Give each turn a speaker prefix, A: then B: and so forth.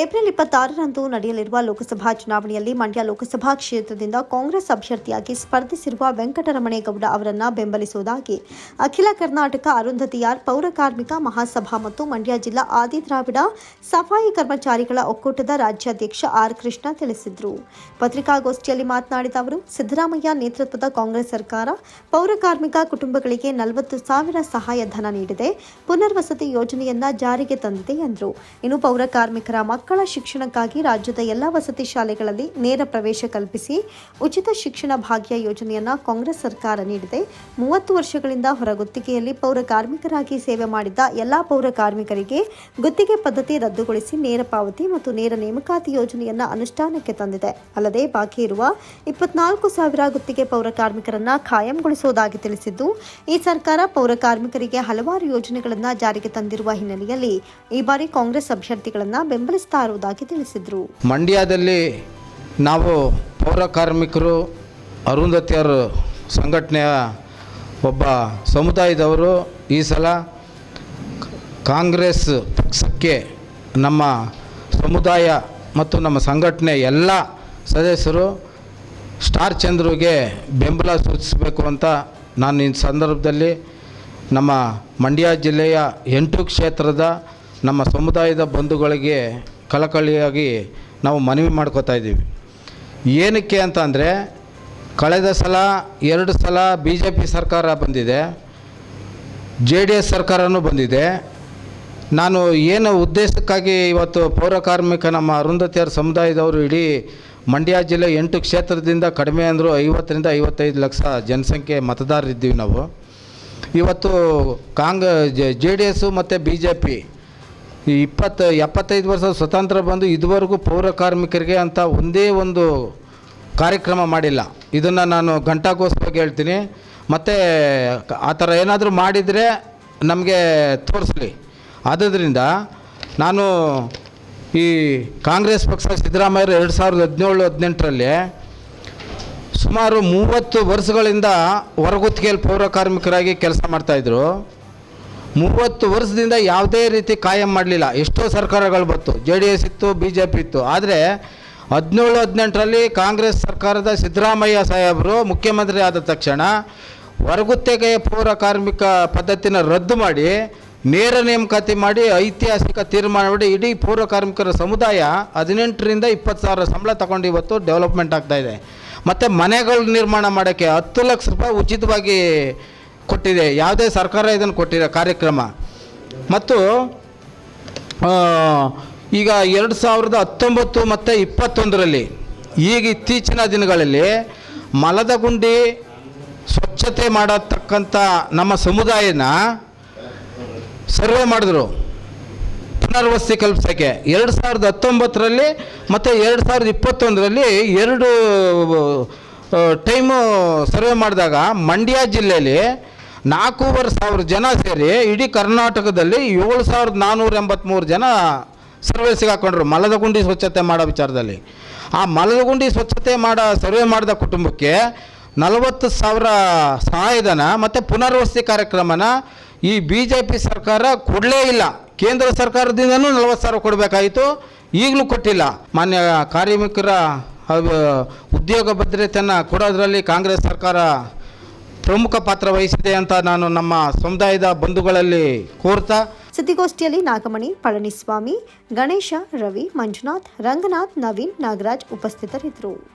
A: April ಇಪ್ಪತ್ತಾರರಂದು ನಡೆಯಲಿರುವ ಲೋಕಸಭಾ ಚುನಾವಣೆಯಲ್ಲಿ ಮಂಡ್ಯ ಲೋಕಸಭಾ ಕ್ಷೇತ್ರದಿಂದ ಕಾಂಗ್ರೆಸ್ ಅಭ್ಯರ್ಥಿಯಾಗಿ ಸ್ಪರ್ಧಿಸಿರುವ ವೆಂಕಟರಮಣೇಗೌಡ ಅವರನ್ನು ಬೆಂಬಲಿಸುವುದಾಗಿ ಅಖಿಲ ಕರ್ನಾಟಕ ಅರುಂಧತಿಯಾರ್ ಪೌರ ಕಾರ್ಮಿಕ ಮಹಾಸಭಾ ಮತ್ತು ಮಂಡ್ಯ ಜಿಲ್ಲಾ ಆದಿ ದ್ರಾವಿಡ ಸಫಾಯಿ ಕರ್ಮಚಾರಿಗಳ ಒಕ್ಕೂಟದ ರಾಜ್ಯಾಧ್ಯಕ್ಷ ಆರ್ ಕೃಷ್ಣ ತಿಳಿಸಿದರು. ಪತ್ರಿಕಾಗೋಷ್ಠಿಯಲ್ಲಿ ಮಾತನಾಡಿದ ಅವರು, ಸಿದ್ದರಾಮಯ್ಯ ನೇತೃತ್ವದ ಕಾಂಗ್ರೆಸ್ ಸರ್ಕಾರ ಪೌರ ಕಾರ್ಮಿಕ ಕುಟುಂಬಗಳಿಗೆ ನಲವತ್ತು ಸಾವಿರ ಸಹಾಯಧನ ನೀಡಿದೆ, ಪುನರ್ವಸತಿ ಯೋಜನೆಯನ್ನ ಜಾರಿಗೆ ತಂದಿದೆ ಎಂದರು. ಇನ್ನು ಪೌರ ಕಾರ್ಮಿಕರ ಮಕ್ಕಳ ಶಿಕ್ಷಣಕ್ಕಾಗಿ ರಾಜ್ಯದ ಎಲ್ಲ ವಸತಿ ಶಾಲೆಗಳಲ್ಲಿ ನೇರ ಪ್ರವೇಶ ಕಲ್ಪಿಸಿ ಉಚಿತ ಶಿಕ್ಷಣ ಭಾಗ್ಯ ಯೋಜನೆಯನ್ನ ಕಾಂಗ್ರೆಸ್ ಸರ್ಕಾರ ನೀಡಿದೆ. ಮೂವತ್ತು ವರ್ಷಗಳಿಂದ ಹೊರಗುತ್ತಿಗೆಯಲ್ಲಿ ಪೌರ ಕಾರ್ಮಿಕರಾಗಿ ಸೇವೆ ಮಾಡಿದ್ದ ಎಲ್ಲ ಪೌರ ಕಾರ್ಮಿಕರಿಗೆ ಗುತ್ತಿಗೆ ಪದ್ಧತಿ ರದ್ದುಗೊಳಿಸಿ ನೇರ ಪಾವತಿ ಮತ್ತು ನೇರ ನೇಮಕಾತಿ ಯೋಜನೆಯನ್ನ ಅನುಷ್ಠಾನಕ್ಕೆ ತಂದಿದೆ. ಅಲ್ಲದೆ ಬಾಕಿ ಇರುವ ಇಪ್ಪತ್ನಾಲ್ಕು ಸಾವಿರ ಗುತ್ತಿಗೆ ಪೌರ ಕಾರ್ಮಿಕರನ್ನ ಖಾಯಂಗೊಳಿಸುವುದಾಗಿ ತಿಳಿಸಿದ್ದು, ಈ ಸರ್ಕಾರ ಪೌರ ಕಾರ್ಮಿಕರಿಗೆ ಹಲವಾರು ಯೋಜನೆಗಳನ್ನ ಜಾರಿಗೆ ತಂದಿರುವ ಹಿನ್ನೆಲೆಯಲ್ಲಿ ಈ ಬಾರಿ ಕಾಂಗ್ರೆಸ್ ಅಭ್ಯರ್ಥಿಗಳನ್ನು ಬೆಂಬಲಿಸ್ತಾ ಇರುವುದಾಗಿ ತಿಳಿಸಿದರು.
B: ಮಂಡ್ಯದಲ್ಲಿ ನಾವು ಪೌರ ಕಾರ್ಮಿಕರು, ಅರುಂಧತಿಯರು, ಸಂಘಟನೆಯ ಒಬ್ಬ ಸಮುದಾಯದವರು ಈ ಸಲ ಕಾಂಗ್ರೆಸ್ ಪಕ್ಷಕ್ಕೆ ನಮ್ಮ ಸಮುದಾಯ ಮತ್ತು ನಮ್ಮ ಸಂಘಟನೆ ಎಲ್ಲ ಸದಸ್ಯರು ಸ್ಟಾರ್ ಚಂದ್ರುಗೆ ಬೆಂಬಲ ಸೂಚಿಸಬೇಕು ಅಂತ ನಾನು ಈ ಸಂದರ್ಭದಲ್ಲಿ ನಮ್ಮ ಮಂಡ್ಯ ಜಿಲ್ಲೆಯ ಎಂಟು ಕ್ಷೇತ್ರದ ನಮ್ಮ ಸಮುದಾಯದ ಬಂಧುಗಳಿಗೆ ಕಳಕಳಿಯಾಗಿ ನಾವು ಮನವಿ ಮಾಡ್ಕೋತಾ ಇದ್ದೀವಿ. ಏನಕ್ಕೆ ಅಂತ ಅಂದರೆ, ಕಳೆದ ಸಲ, ಎರಡು ಸಲ ಬಿ ಜೆ ಪಿ ಸರ್ಕಾರ ಬಂದಿದೆ, ಜೆ ಡಿ ಎಸ್ ಸರ್ಕಾರನೂ ಬಂದಿದೆ. ನಾನು ಏನು ಉದ್ದೇಶಕ್ಕಾಗಿ ಇವತ್ತು ಪೌರ ಕಾರ್ಮಿಕ ನಮ್ಮ ಅರುಂಧತಿಯರ ಸಮುದಾಯದವರು ಇಡೀ ಮಂಡ್ಯ ಜಿಲ್ಲೆ ಎಂಟು ಕ್ಷೇತ್ರದಿಂದ ಕಡಿಮೆ ಅಂದರೂ ಐವತ್ತರಿಂದ ಐವತ್ತೈದು ಲಕ್ಷ ಜನಸಂಖ್ಯೆ ಮತದಾರರಿದ್ದೀವಿ ನಾವು. ಇವತ್ತು ಕಾಂಗ್ ಜೆ ಡಿ ಎಸ್ಸು ಮತ್ತು ಬಿ ಜೆ ಪಿ ಈ ಇಪ್ಪತ್ತು, ಎಪ್ಪತ್ತೈದು ವರ್ಷ ಸ್ವತಂತ್ರ ಬಂದು ಇದುವರೆಗೂ ಪೌರ ಕಾರ್ಮಿಕರಿಗೆ ಅಂತ ಒಂದೇ ಒಂದು ಕಾರ್ಯಕ್ರಮ ಮಾಡಿಲ್ಲ. ಇದನ್ನು ನಾನು ಘಂಟಾಗೋಸ್ಕರ ಹೇಳ್ತೀನಿ. ಮತ್ತು ಆ ಥರ ಏನಾದರೂ ಮಾಡಿದರೆ ನಮಗೆ ತೋರಿಸ್ಲಿ. ಆದ್ದರಿಂದ ನಾನು ಈ ಕಾಂಗ್ರೆಸ್ ಪಕ್ಷ ಸಿದ್ದರಾಮಯ್ಯರು ಎರಡು ಸಾವಿರದ ಹದಿನೇಳು, ಹದಿನೆಂಟರಲ್ಲಿ ಸುಮಾರು ಮೂವತ್ತು ವರ್ಷಗಳಿಂದ ಹೊರಗುತ್ತಿಗೆಯಲ್ಲಿ ಪೌರ ಕಾರ್ಮಿಕರಾಗಿ ಕೆಲಸ ಮಾಡ್ತಾಯಿದ್ರು ಮೂವತ್ತು ವರ್ಷದಿಂದ ಯಾವುದೇ ರೀತಿ ಕಾಯಂ ಮಾಡಲಿಲ್ಲ. ಎಷ್ಟೋ ಸರ್ಕಾರಗಳು ಬಂತು. ಜೆ ಡಿ ಎಸ್ ಇತ್ತು, ಬಿ ಜೆ ಪಿ ಇತ್ತು. ಆದರೆ ಹದಿನೇಳು, ಹದಿನೆಂಟರಲ್ಲಿ ಕಾಂಗ್ರೆಸ್ ಸರ್ಕಾರದ ಸಿದ್ದರಾಮಯ್ಯ ಸಾಹೇಬರು ಮುಖ್ಯಮಂತ್ರಿ ಆದ ತಕ್ಷಣ ಹೊರಗುತ್ತಿಗೆ ಪೌರ ಕಾರ್ಮಿಕ ಪದ್ಧತಿನ ರದ್ದು ಮಾಡಿ, ನೇರ ನೇಮಕಾತಿ ಮಾಡಿ, ಐತಿಹಾಸಿಕ ತೀರ್ಮಾನ ಮಾಡಿ ಇಡೀ ಪೌರ ಕಾರ್ಮಿಕರ ಸಮುದಾಯ ಹದಿನೆಂಟರಿಂದ ಇಪ್ಪತ್ತು ಸಾವಿರ ಸಂಬಳ ತಗೊಂಡು ಇವತ್ತು ಡೆವಲಪ್ಮೆಂಟ್ ಆಗ್ತಾ ಇದೆ. ಮತ್ತು ಮನೆಗಳು ನಿರ್ಮಾಣ ಮಾಡೋಕ್ಕೆ ಹತ್ತು ಲಕ್ಷ ರೂಪಾಯಿ ಉಚಿತವಾಗಿ ಕೊಟ್ಟಿದೆ. ಯಾವುದೇ ಸರ್ಕಾರ ಇದನ್ನು ಕೊಟ್ಟಿರೋ ಕಾರ್ಯಕ್ರಮ. ಮತ್ತು ಈಗ ಎರಡು ಸಾವಿರದ ಹತ್ತೊಂಬತ್ತು ಮತ್ತು ಇಪ್ಪತ್ತೊಂದರಲ್ಲಿ, ಈಗ ಇತ್ತೀಚಿನ ದಿನಗಳಲ್ಲಿ ಮಲದ ಗುಂಡಿ ಸ್ವಚ್ಛತೆ ಮಾಡತಕ್ಕಂಥ ನಮ್ಮ ಸಮುದಾಯನ ಸರ್ವೆ ಮಾಡಿದ್ರು. ಪುನರ್ವಸತಿ ಕಲ್ಪಿಸೋಕ್ಕೆ. ಎರಡು ಸಾವಿರದ ಹತ್ತೊಂಬತ್ತರಲ್ಲಿ ಮತ್ತು ಎರಡು ಸಾವಿರದ ಇಪ್ಪತ್ತೊಂದರಲ್ಲಿ ಎರಡು ಟೈಮು ಸರ್ವೆ ಮಾಡಿದಾಗ ಮಂಡ್ಯ ಜಿಲ್ಲೆಯಲ್ಲಿ ನಾಲ್ಕೂವರೆ ಸಾವಿರ ಜನ ಸೇರಿ ಇಡೀ ಕರ್ನಾಟಕದಲ್ಲಿ ಏಳು ಸಾವಿರದ ನಾನ್ನೂರ ಎಂಬತ್ತ್ಮೂರು ಜನ ಸರ್ವೆ ಸಿಗಾಕೊಂಡ್ರು ಮಲದ ಗುಂಡಿ ಸ್ವಚ್ಛತೆ ಮಾಡೋ ವಿಚಾರದಲ್ಲಿ. ಆ ಮಲದ ಗುಂಡಿ ಸ್ವಚ್ಛತೆ ಮಾಡೋ, ಸರ್ವೆ ಮಾಡಿದ ಕುಟುಂಬಕ್ಕೆ ನಲವತ್ತು ಸಾವಿರ ಸಹಾಯಧನ ಮತ್ತು ಪುನರ್ವಸತಿ ಕಾರ್ಯಕ್ರಮನ ಈ ಬಿ ಜೆ ಪಿ ಸರ್ಕಾರ ಕೊಡಲೇ ಇಲ್ಲ. ಕೇಂದ್ರ ಸರ್ಕಾರದಿಂದನೂ ನಲವತ್ತು ಸಾವಿರ ಕೊಡಬೇಕಾಯಿತು, ಈಗಲೂ ಕೊಟ್ಟಿಲ್ಲ. ಮಾನ್ಯ ಕಾರ್ಮಿಕರ ಉದ್ಯೋಗ ಭದ್ರತೆಯನ್ನು ಕೊಡೋದ್ರಲ್ಲಿ ಕಾಂಗ್ರೆಸ್ ಸರ್ಕಾರ ಪ್ರಮುಖ ಪಾತ್ರ ವಹಿಸಿದೆ ಅಂತ ನಾನು ನಮ್ಮ ಸಮುದಾಯದ ಬಂಧುಗಳಲ್ಲಿ ಕೋರ್ತಾ.
A: ಸುದ್ದಿಗೋಷ್ಠಿಯಲ್ಲಿ ನಾಗಮಣಿ, ಪಳನಿಸ್ವಾಮಿ, ಗಣೇಶ, ರವಿ, ಮಂಜುನಾಥ್, ರಂಗನಾಥ್, ನವೀನ್ ನಾಗರಾಜ್ ಉಪಸ್ಥಿತರಿದ್ದರು.